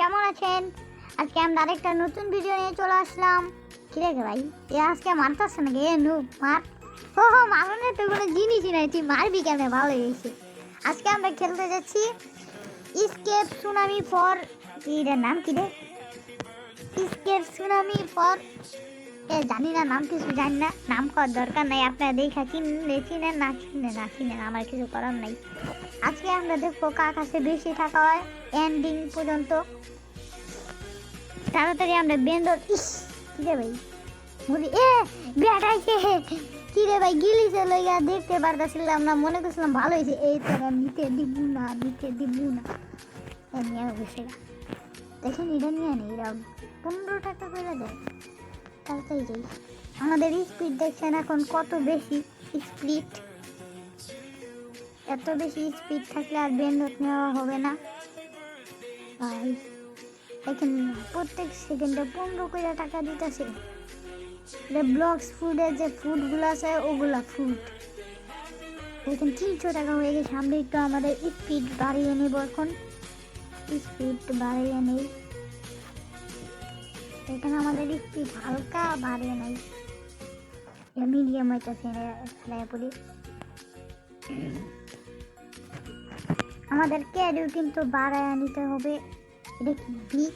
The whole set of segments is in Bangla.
কেমন আছেন? আজকে আমরা আরেকটা নতুন ভিডিও নিয়ে চলে আসলাম। কি রেখে ভাই, এ আজকে মারতেছে নাকি? এ নু মার। ও হো, মারনের তো কোনো জিনিসই নাই, তুই মারবি কেন? ভালো হয়েছে। আজকে আমরা খেলতে যাচ্ছি স্কেপ সুনামি ফর এটার নাম কি রে? স্কেপ সুনামি ফর এ, জানি না, নাম কিছু জানি না। নাম করার দরকার নাই, আপনারা দেখা চিনলে চিনেন না চিনেন না, চিনেন, আমার কিছু করার নাই। আজকে আমরা দেখব কার কাছে বেশি টাকা হয়। এন্ডিং পর্যন্ত। তাড়াতাড়ি আমরা বেন্দর, ইস, কি রে ভাই? মুড়ি এ বেটাইছে কি রে ভাই, গিলিছে লইয়া দেখতে পারতেছিলাম না, মনে করছিলাম ভালো হয়েছে এই তোরা নিতে দিব না, নিতে দিব না। এ নিয়ে বসে। দেখেন, এটা নিয়ে নেই এরা পনেরো টাকা করে দেয়। তাড়াতাড়ি যাই। আমাদের স্পিড দেখছেন এখন কত বেশি স্পিড এত বেশি স্পিড থাকলে আর বেন্দত নেওয়া হবে না। ভাই। দেখেন, প্রত্যেক সেকেন্ডে পনেরো করে টাকা দিতেছে। ব্লকস ফুডের যে ফুডগুলো আছে, ওগুলা ফুড দেখেন, তিনশো টাকা হয়ে গেছে। আমরা একটু আমাদের স্পিড বাড়িয়ে নেব এখন। স্পিড বাড়িয়ে নেই। এখানে আমাদের স্পিড হালকা বাড়িয়ে নেই। মিডিয়াম হইতেছে পড়ি। আমাদের ক্যারিও কিন্তু বাড়ায় নিতে হবে। এটা কি বিগ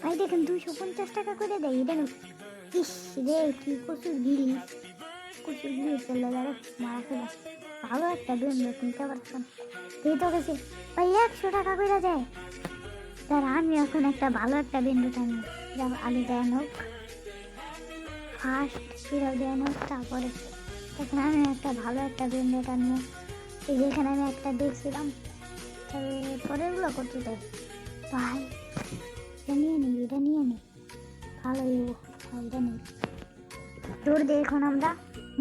ভাই, দেখেন দুইশো পঞ্চাশ টাকা করে দেয়। এটা ইস রে, কি প্রচুর গিলিস প্রচুর গিলিস চলে যাবে মারা ফেলা ভালো একটা বেন্ড কিনতে পারতাম এই তো গেছে। ভাই, একশো টাকা করে দেয়। তার আমি এখন একটা ভালো একটা বেন্ড টানি যা আগে দেয় হোক ফার্স্ট ফিরাও দেয় হোক তারপরে তখন আমি একটা ভালো একটা বেন্ড টানিয়ে এই যেখানে আমি একটা দেখছিলাম। তবে পরেরগুলো করতে চাই ভাই, এটা নিয়ে নিই এটা নিয়ে নিই ভালো এটা নিই দিয়ে এখন আমরা।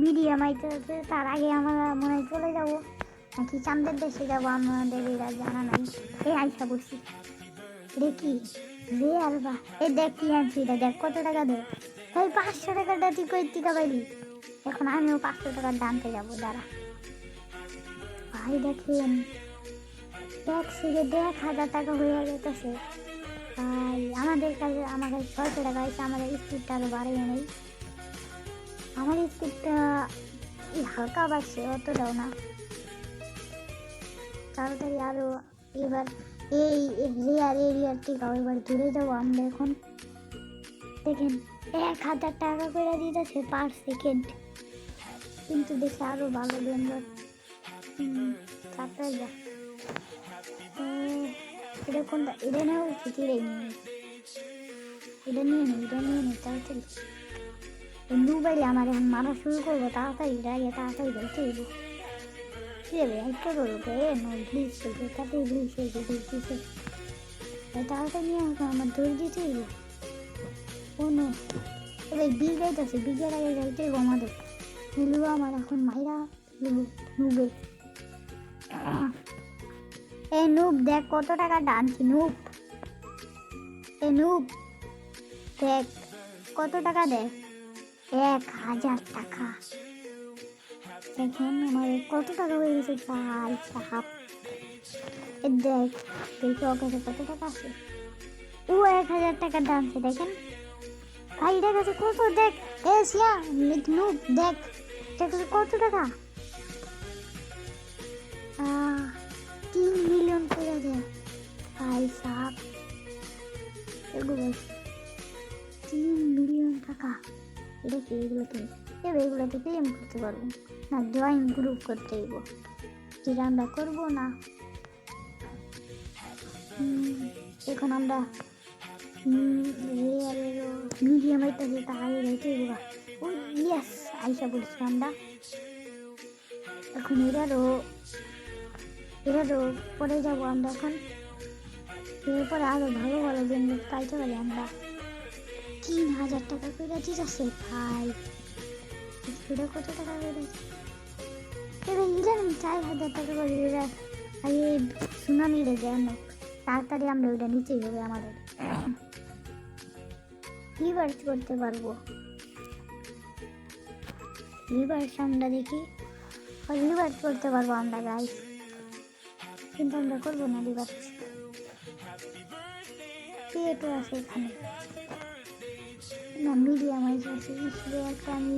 মিডিয়াম আইতে তার আগে আমরা মনে হয় চলে যাব। নাকি চান্দের দেশে যাব আমাদের এরা জানা নাই। এই আইসা রে কি রে আর বা। এ দেখ কি আনছি, এটা দেখ কত টাকা দে। ভাই, পাঁচশো টাকাটা তুই কই টিকা পাইলি এখন আমিও পাঁচশো টাকার দামতে যাব, দাঁড়া। ভাই, দেখেন। দেখ সিরে দেখ হাজার টাকা হয়ে যেতেছে ভাই আমাদের কাছে কাছে ছয়শো টাকা হয়েছে, আমাদের স্পিডটা আরও বাড়িয়ে নেই। আমার স্পিডটা হালকা বাড়ছে, অতটাও না। তাড়াতাড়ি আরও এবার এই রেয়ার এরিয়ার থেকে এবার দূরে যাব আমরা এখন। দেখেন, এক হাজার টাকা করে দিতেছে পার সেকেন্ড কিন্তু দেখে আরও ভালো বেন্দর তারপরে এটা কোনটা এটা নেওয়া উচিত এটাই নিয়ে এটা নিয়ে নিই এটা নিয়ে নিই তাড়াতাড়ি মোবাইলে আমার এখন মারা শুরু করব তাড়াতাড়ি আগে তাড়াতাড়ি দেখতে দেবো না আমার দৌড় দিতে দেবো ও নো আমাদের নীলু আমার এখন মাইরা নীলু নুবে এই নুব, দেখ কত টাকা ডানছি নুব। এই নুব, দেখ কত টাকা দেখ এক হাজার টাকা। দেখেন আমাদের কত টাকা হয়ে গেছে ভাই সাহাব এ দেখ দেখি ওর কাছে কত টাকা আছে? ও এক হাজার টাকা ডানছে দেখেন। ভাই, এটা কাছে কত? দেখ, এ সিয়া নুব, দেখ, এটা কত টাকা? এটা কি এগুলোতে এবার এগুলোতে করতে পারব। না ড্রয়িং গ্রুপ করতে হইব। যেটা আমরা করব না। এখন আমরা মিডিয়াম আইতেছে তাহলে রেখে দেবো ও ইয়েস আইসা বলছি আমরা। এখন এরারও এরারও পরে যাব আমরা এখন। এরপরে আরও ভালো ভালো জন্য পাইতে পারি আমরা। তিন হাজার টাকা করে দিতেছে ভাই। এটা কত টাকা করে দিচ্ছে এবার চার হাজার টাকা করে এরা আগে সুনামি রে যেন তাড়াতাড়ি আমরা ওইটা নিচেই হবে আমাদের। রিভার্স করতে পারব? রিভার্স আমরা দেখি রিভার্স করতে পারব আমরা গাইস কিন্তু আমরা করব না রিভার্স পেটও আছে এখানে? না, মিডিয়াম আছে একটা আমি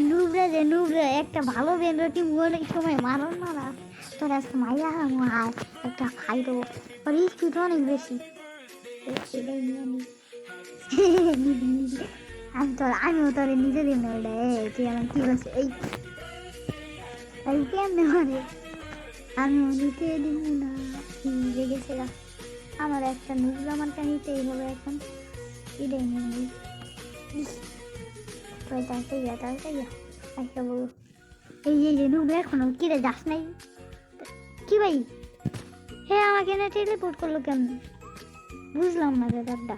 নুবরা যে নুবরা, একটা ভালো বেন্দ্র টিম অনেক সময় মারণ মারা তোর আজকে মাইয়া হার একটা ফাইটও ওর স্পিড অনেক বেশি। এটাই। আমি তোর আমিও তোর নিজে দিন ওটা এই, তুই আমার কি করছিস? এই এই কেমনে মারে? আমিও নিতে দিব না। লেগেছে গা আমার একটা নুবরা আমারটা নিতেই হবে এখন। এটাই নিয়ে ওই এই যে নুবরা এখনও কি রে যাস নাই। কি ভাই হে আমাকে না টেলিপোর্ট করল কেমন বুঝলাম না ব্যাপারটা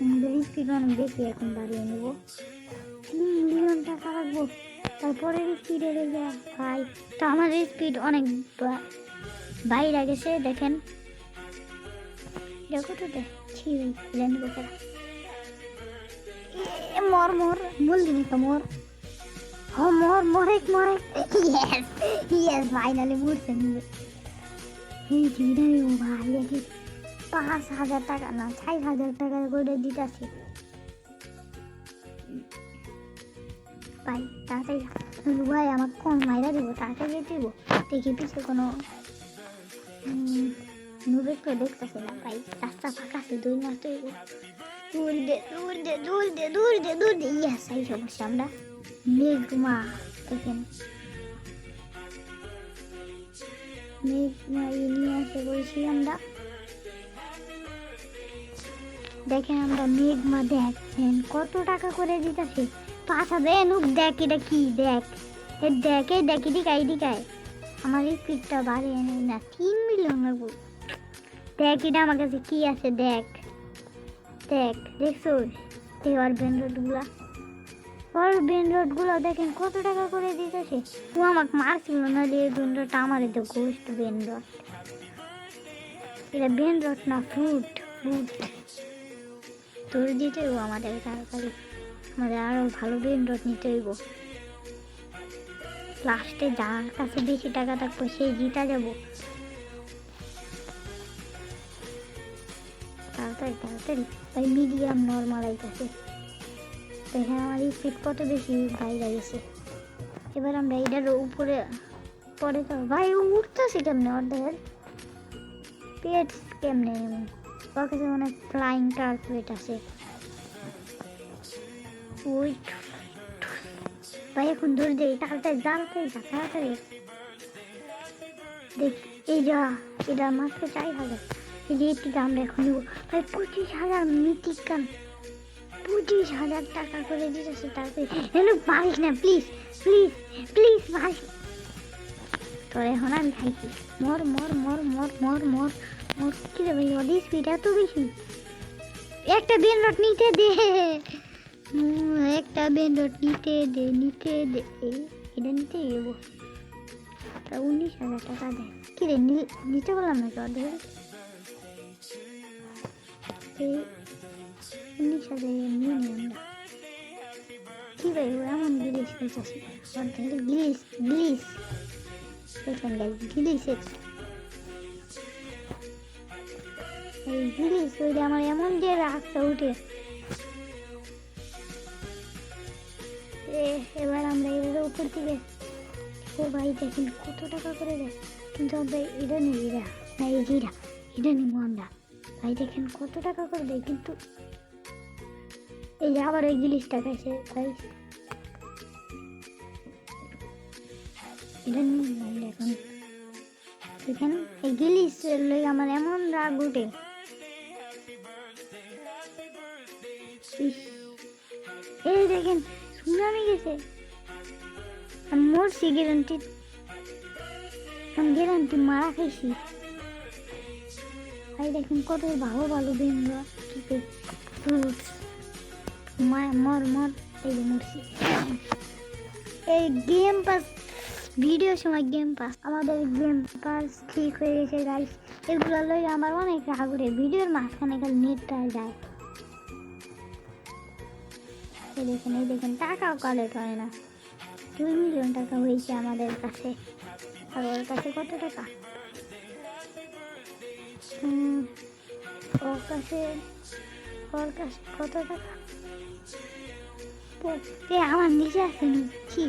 আমাদের স্পিড অনেক বেশি এখন বাড়িয়ে নেব তিন মিলিয়ন টাকা রাখব তারপরে স্পিডে রেখে ভাই তো আমাদের স্পিড অনেক বাইরে গেছে দেখেন দেখো তো দেখ মর বললি না তো, মর। হ, মর মরেক মরেক ইয়েস ইয়েস ফাইনালি মরছে নিবে এই চিন্তাই ও ভাই দেখি পাঁচ হাজার টাকা না, চার হাজার টাকা করে দিতেছে। ভাই, তাড়াতাড়ি ভাই আমার কোন মাইরা দিব? তাড়াতাড়ি দিব? দেখি পিছে কোনো নুবে তো দেখতেছে না। ভাই, রাস্তা ফাঁকা আছে, দুই মাস তো এই মেঘমা মেঘমা এই নিয়ে আমরা মেঘমা দেখেন, কত টাকা করে দিতেছে। পাঁচ নুক, দেখ, এটা কি, দেখ। এ দেখ এই দেখ, এদিকে এদিকায় আমার স্পিডটা বাড়িয়ে নেই না, তিন মিলিয়ন দেখ, এটা আমার কাছে কি আছে, দেখ। দেখ দেখছ? দেখ আর বেন রোডগুলা ওর বেন রোডগুলো দেখেন কত টাকা করে দিতেছে ও আমাকে মারছিল না দিয়ে বেন রোডটা আমার তো গোস্ট বেন রোড এটা বেন রোড না ফ্রুট ফ্রুট তোর দিতে হইব আমাদের তাড়াতাড়ি। আমাদের আরও ভালো বেন রোড নিতে হইব। লাস্টে যার কাছে বেশি টাকা থাকব সেই জিতা যাব। তাড়াতাড়ি তাড়াতাড়ি ভাই মিডিয়াম নর্মাল আইতেছে। দেখেন আমার স্পিড কত বেশি বাইরে গেছে এবার আমরা এটার উপরে, পরে তো, ভাই ও উঠতেছে কেমনে? অর্ধেক পেট কেমনে ওর কাছে অনেক ফ্লাইং টার্পলেট আছে। ওই ভাই এখন ধরে দেই তাড়াতাড়ি তাড়াতাড়ি যা, তাড়াতাড়ি। দেখ, এই যা, এটা মাত্র চাই হাজার। থেকে আমরা এখন ভাই, পঁচিশ হাজার মিটিক কান পঁচিশ হাজার টাকা করে দিতেছে তাড়াতাড়ি হেলো পারিস না প্লিজ প্লিজ প্লিজ পারিস তোর এখন আমি খাইছি মর মর মর মর মর মর মর। কি রে ভাই ওদের স্পিড এত বেশি? একটা বেন রট নিতে দে। একটা বেন রট নিতে দে নিতে দে। এটা নিতে যাব তা উনিশ হাজার টাকা দেয় কি রে নিতে বললাম তো অর্ধেক এই উনিশ হাজার নিই আমরা কি ভাই এমন করতেছে অর্ধেক গিলিস গিলিস দেখেন গাই গিলিসের এই গিলিস ওইটা আমার এমন যে রাগটা উঠে এবার আমরা এর উপর থেকে ও ভাই দেখেন কত টাকা করে দেয় কিন্তু আমরা এটা নেই এরা না এই এটা নিবো আমরা ভাই দেখেন কত টাকা করে দেয়, কিন্তু এই যে আবার এই গিলিসটা খাইছে ভাই। এটা এখন। দেখেন, এই গিলিস লই আমার এমন রাগ উঠে। এই দেখেন, সুনামি গেছে। আমি মরছি গ্যারান্টি আমি গ্যারান্টি মারা খাইছি। ভাই, দেখুন কত ভালো ভালো ফ্রুটস মর মর, এই যে মরছি। এই গেম পাস ভিডিও সময় গেম পাস আমাদের গেম পাস ঠিক হয়ে গেছে গাইস এগুলো লই আমার অনেক রাগুরে ভিডিওর মাঝখানে খালি নেটটা যায়। এই দেখেন এই দেখেন, টাকাও কালেক্ট হয় না। দুই মিলিয়ন টাকা হয়েছে আমাদের কাছে। আর ওর কাছে কত টাকা? ওর কাছে ওর কাছে কত টাকা? এ, আমার নিচে আছে কি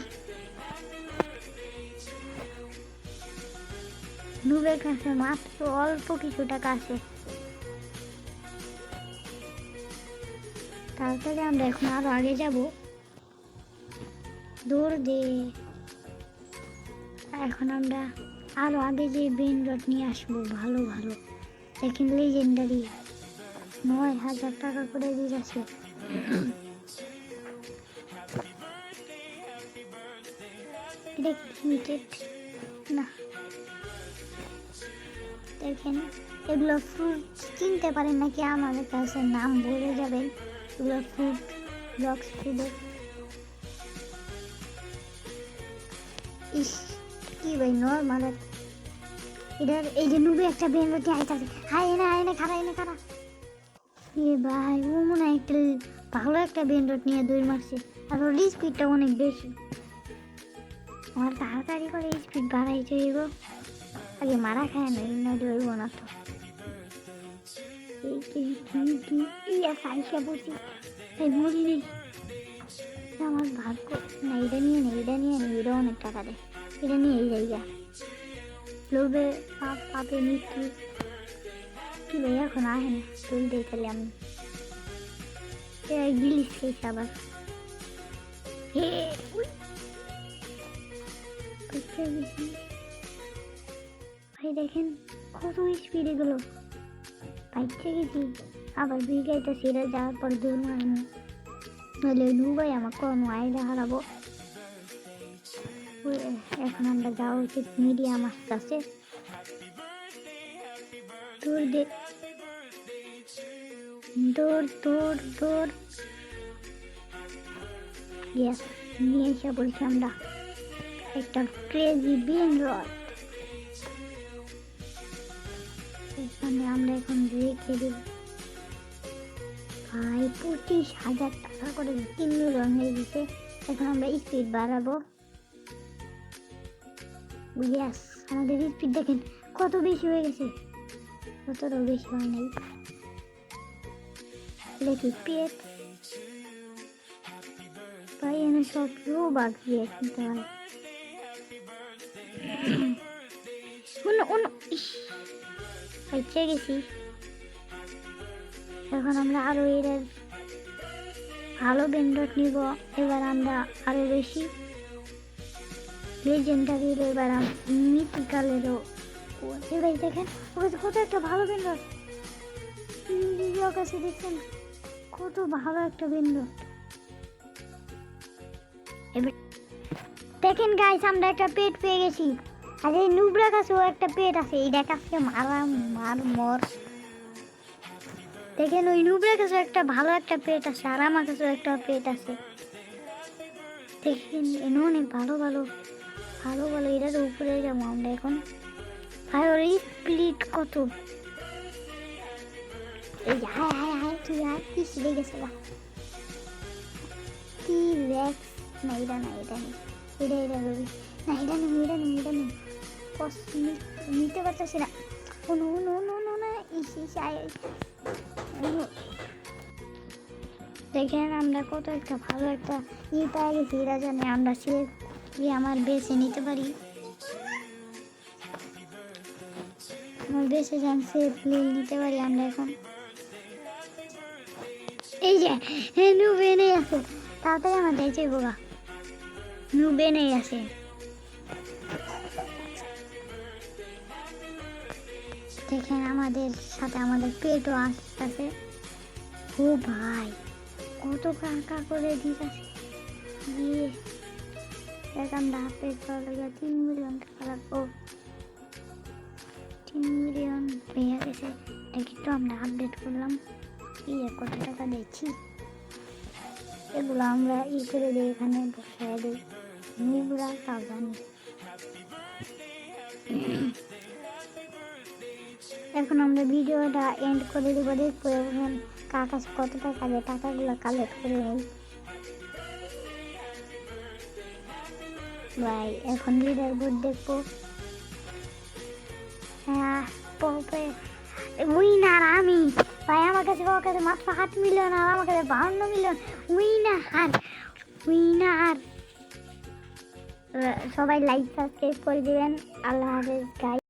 নুবের কাছে মাত্র অল্প কিছু টাকা আছে। তারপরে আমরা এখন আরও আগে যাব। দৌড় দে এখন আমরা আরও আগে যে ব্রেন রড নিয়ে আসব, ভালো ভালো। দেখেন লেজেন্ডারি নয় হাজার টাকা করে এটা লিমিটেড না। দেখেন, এগুলো ফ্রুট কিনতে পারেন নাকি আমাদের কাছে? নাম বলে যাবেন। এগুলো ফ্রুট ব্লক্স ফুডের ইস, কি ভাই নর্মাল এটার এই যে নুবে একটা বেন রুটি আইতাছে হাই, এনে হাই, এনে, খারা এনে, খারা। এ ভাই, ও মনে হয় একটা ভালো একটা বেন রোড নিয়ে দৌড় মারছে। আর ওর স্পিডটা অনেক বেশি। আমার তাড়াতাড়ি করে স্পিড বাড়াইতে হইব আগে মারা খায় না না ধরব না তো। ইয়া সাইসা বসি তাই মরি নেই আমার ভাগ্য। না এটা নিয়ে নেই এটা নিয়ে নেই এটা অনেক টাকা দেয়। এটা নিয়ে এই জায়গা। লোভে পাপ পাপে মৃত্যু কি ভাই এখন আহে না তুল দিয়ে তাহলে আমি গিলিস খেয়েছে আবার হে উই। কোথায় গেছি? ভাই দেখেন কত স্পিডে গেল বাইকটা গেছি আবার বিগাইটা সেরে যাওয়ার পর দৌড় মারিনি নাহলে নু ভাই আমার কোনো আইডা হারাবো ওই, এখন আমরা যাওয়া উচিত মিডিয়াম আস্তে আস্তে দৌড় দে দৌড় দৌড় ইয়েস নিয়ে এসে বলছি আমরা একটা ক্রেজি বিন রড এখানে আমরা এখন রেখে দেব। ভাই, পঁচিশ হাজার টাকা করে তিন মিলিয়ন হয়ে এখন আমরা স্পিড বাড়াবো। ইয়াস আমাদের স্পিড দেখেন কত বেশি হয়ে গেছে? কতটাও বেশি হয় নাই? দেখি পেট ভাই এনে সব রো বাগ দিয়ে কিনতে হয় গেছি এখন আমরা আরও এর ভালো বেন্ডট নিব। এবার আমরা আরও বেশি লেজেন্ডারির এবার মিথিক্যালেরও এবার দেখেন ওকে কত একটা ভালো বেন্ডট কাছে দেখছেন কত ভালো একটা বেন্ডট এবার দেখেন গাইস আমরা একটা পেট পেয়ে গেছি। আর এই নুবরা কাছেও একটা পেট আছে, এই এইটা কাছে মারা, মার, মর। দেখেন ওই নুবরা কাছেও একটা ভালো একটা পেট আছে, আর আমার কাছেও একটা পেট আছে। দেখেন, এনে অনেক ভালো ভালো ভালো ভালো এটার উপরে যাব আমরা এখন। ভাই, ওর স্প্লিট কত? এই তুই কি শিখে গেছে গা কি রেক্স না, এটা না, এটা নেই এটা এটা না, এটা নেই এটা নেই এটা নেই নিতে পারতেছি না। ও, নো নো নো নো, না, ইস ইস। দেখেন, আমরা কত একটা ভালো একটা ই পেয়ে গেছি, এরা জানে, আমরা সে কি আমার বেছে নিতে পারি? আমার বেছে যান সে প্লেন নিতে পারি আমরা এখন। এই যে নু বেনে আছে। তাড়াতাড়ি আমার দেখছে বোগা। নু বেনে আছে। দেখেন আমাদের সাথে আমাদের পেটও আসতেছে। ও ভাই, কত কাকা করে দিতেছে। দিয়ে আমরা পেট পাওয়া তিন মিলিয়ন টাকা লাগবো তিন মিলিয়ন পেয়ে গেছে দেখি তো আমরা আপডেট করলাম কি কত টাকা দিচ্ছি এগুলো আমরা ই করে দিই এখানে বসায় দিই তাও জানি এখন আমরা ভিডিওটা এন্ড করে দেবো দেখব এখন কার কাছে কত টাকা দেয় টাকাগুলো কালেক্ট করে নিই ভাই, এখন লিডার বোর্ড দেখব। হ্যাঁ উইনার আমি। ভাই, আমার কাছে বাবার কাছে মাত্র আট মিলিয়ন আর আমার কাছে বাহান্ন মিলিয়ন। উইনার উইনার সবাই লাইক সাবস্ক্রাইব করে দিবেন। আল্লাহ হাফেজ গাই